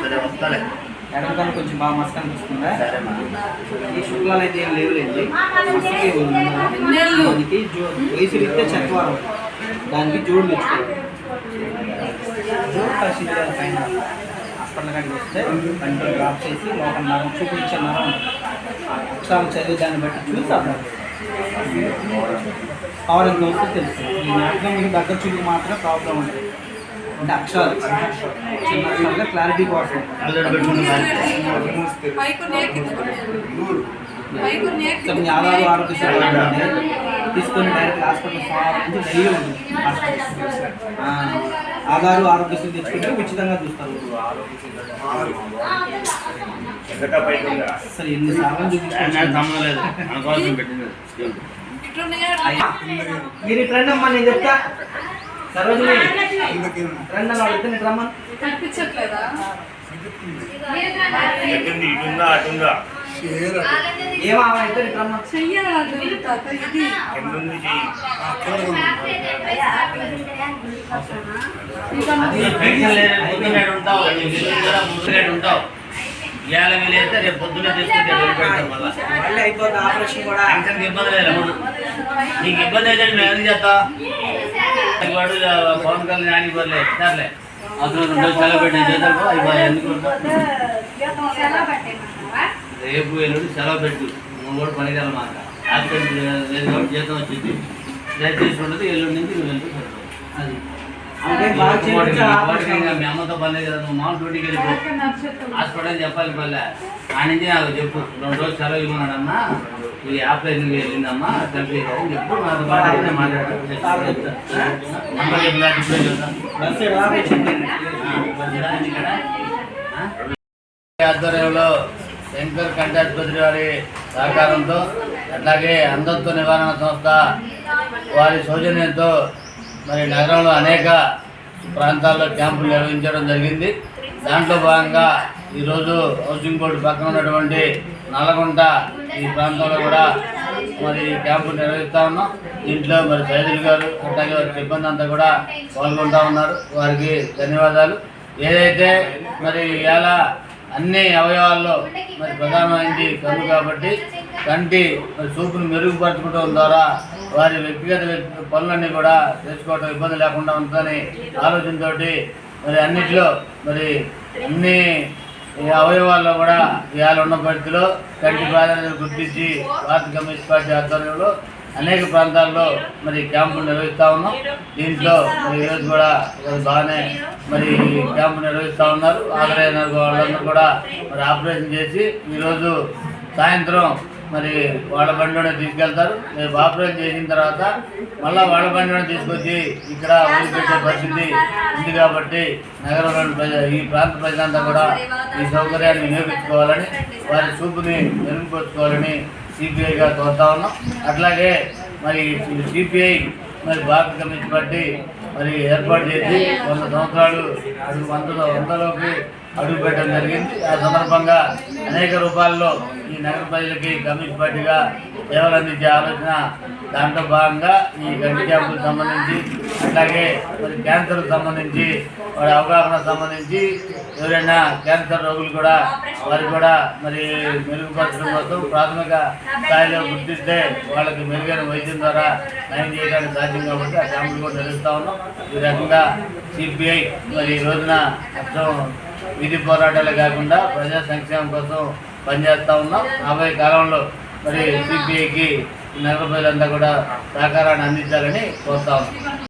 సరే వస్తాలే. ఎడమకన్నా కొంచెం బాగా మస్తు అనిపిస్తుందా ఈ శుక్లాలు అయితే ఏం లేవులేండి. మస్తుగా ఉంది. దానికి జో వయసు రీత్యా చక్వారం దానికి జోడు తెచ్చుకోవాలి జోడు పరిశీలించాలి పైన హాస్పిటల్ కాడికి వస్తే కంట్రోల్ డ్రాప్ చేసి లోపల నరం చూపించే నరం. అక్షరాలు చదివి దాన్ని బట్టి చూసి. అర్థం పవర్ ఎంత వస్తే తెలుస్తుంది ఈ మ్యాక్సిమం మీకు దగ్గర చూపు మాత్రమే ప్రాబ్లం ఉంటుంది అంటే అక్షరాలు చిన్న క్లారిటీ కోసం. అల్లుడు పెట్టుకుని సో మీ ఆధార్ ఆరోగ్య తీసుకొని డైరెక్ట్ హాస్పిటల్ నుంచి డైలీ ఆ, ఆధార్ ఆరోగ్యశ్రీ తెచ్చుకుంటే ఉచితంగా చూస్తారు. అసలు ఎన్నిసార్లు చూపించాను మీరు ఇటు రండి అమ్మా నేను చెప్తా. సరోజిని రండి అన్న వెళ్తే ఇటు రమ్మని. కనిపించట్లేదా? ఎక్కడి ఇటుందా అటుందా ఏమా అయితే రమ్మని. చెయ్యాలి ఇది. చెయ్యి. ఉంటావు. ఇవాళ వీలైతే రేపు పొద్దున్నే తీసుకుంటే మళ్ళా మళ్ళీ. అయిపోతుంది ఆపరేషన్ కూడా. ఇబ్బంది లేదు. నీకు ఇబ్బంది అయితే మేము ఎందుకు చేస్తా? వాడు పవన్ కళ్యాణ్ సర్లే అసలు రెండు సెలవు ఎందుకు రేపు ఎల్లుండి సెలవు పెట్టు నువ్వు కూడా పనికిరాల మాట. హాస్పిటల్ లేదు కాబట్టి జీతం వచ్చింది. రేపు తీసుకుంటుంది ఎల్లుండి నుంచి నువ్వు వెళ్తే సరిపోతుంది. అది. మీ అమ్మతో పని కదా నువ్వు మామూలు డ్యూటీకి వెళ్ళిపో హాస్పిటల్ చెప్పాలి పల్లె? ఆ నుంచి నాకు చెప్పు. రెండు రోజులు సెలవు ఇవ్వన్నాడమ్మా ఈ వెళ్ళిందమ్మా పాటు ఆధ్వర్యంలో శంకర్ కంటాస్పత్రి వారి సహకారంతో అట్లాగే అంధత్వ నివారణ సంస్థ వారి సౌజన్యంతో మరి నగరంలో అనేక ప్రాంతాల్లో క్యాంపులు నిర్వహించడం జరిగింది. దాంట్లో భాగంగా ఈరోజు హౌసింగ్ బోర్డు పక్కన ఉన్నటువంటి నల్లగుంట ఈ ప్రాంతంలో కూడా మరి క్యాంపు నిర్వహిస్తా ఉన్నాం. దీంట్లో మరి సైదులు గారు అట్లాగే వారి సిబ్బంది అంతా కూడా పాల్గొంటా ఉన్నారు. వారికి ధన్యవాదాలు. ఏదైతే మరి ఇవాళ అన్ని అవయవాల్లో మరి ప్రధానమైనది కన్ను కాబట్టి కంటి మరి చూపును మెరుగుపరచుకోవడం ద్వారా వారి వ్యక్తిగత పనులన్నీ కూడా చేసుకోవడం ఇబ్బంది లేకుండా ఉంటుందని ఆలోచనతోటి మరి అన్నిట్లో మరి అన్ని ఈ అవయవాల్లో కూడా ఇవాళ ఉన్న పరిధిలో కంటి ప్రాధాన్యత గుర్తించి భారత కమ్యూనిస్ట్ పార్టీ ఆధ్వర్యంలో అనేక ప్రాంతాల్లో మరి క్యాంపులు నిర్వహిస్తూ ఉన్నాం. దీంట్లో ఈరోజు కూడా బాగానే మరి క్యాంపు నిర్వహిస్తూ ఉన్నారు. ఆదరైన వాళ్ళందరూ కూడా మరి ఆపరేషన్ చేసి ఈరోజు సాయంత్రం మరి వాళ్ళ బండిలోనే తీసుకెళ్తారు. మీరు బాపురం చేసిన తర్వాత మళ్ళీ వాళ్ళ బండిలోనే తీసుకొచ్చి ఇక్కడ వదిలిపెట్టే పరిస్థితి ఉంది కాబట్టి నగరంలోని ప్రజ ఈ ప్రాంత ప్రజలంతా కూడా ఈ సౌకర్యాన్ని వినియోగించుకోవాలని వారి చూపుని మెరుగుపరుచుకోవాలని సిపిఐగా కోరుతా ఉన్నాం. అట్లాగే మరి సిపిఐ మరి భారత కమ్యూనిస్ట్ పార్టీ మరి ఏర్పాటు చేసి వంద సంవత్సరాలు అడుగు వంద వందలోకి అడుగు పెట్టడం జరిగింది. ఆ సందర్భంగా అనేక రూపాల్లో నగర ప్రజలకి కమ్యూనిస్ట్ పార్టీగా సేవలు అందించే ఆలోచన? దాంట్లో భాగంగా ఈ గంటి క్యాంపులకు సంబంధించి అట్లాగే మరి క్యాన్సర్కు సంబంధించి వారి అవగాహన సంబంధించి ఎవరైనా క్యాన్సర్ రోగులు కూడా వారు కూడా మరి మెరుగుపరచడం కోసం ప్రాథమిక స్థాయిలో గుర్తిస్తే వాళ్ళకి మెరుగైన వైద్యం ద్వారా నయం చేయడానికి సాధ్యం కాబట్టి ఆ క్యాంపులు కూడా నిర్వహిస్తూ ఉన్నాం. ఈ రకంగా సిపిఐ మరి ఈ రోజున అచ్చం విధి పోరాటాలే కాకుండా ప్రజా సంక్షేమం కోసం పనిచేస్తా ఉన్నాం. రాబోయే కాలంలో మరి సిపిఐకి నగర ప్రజలంతా కూడా సహకారాన్ని అందించాలని కోరుతా ఉన్నాం.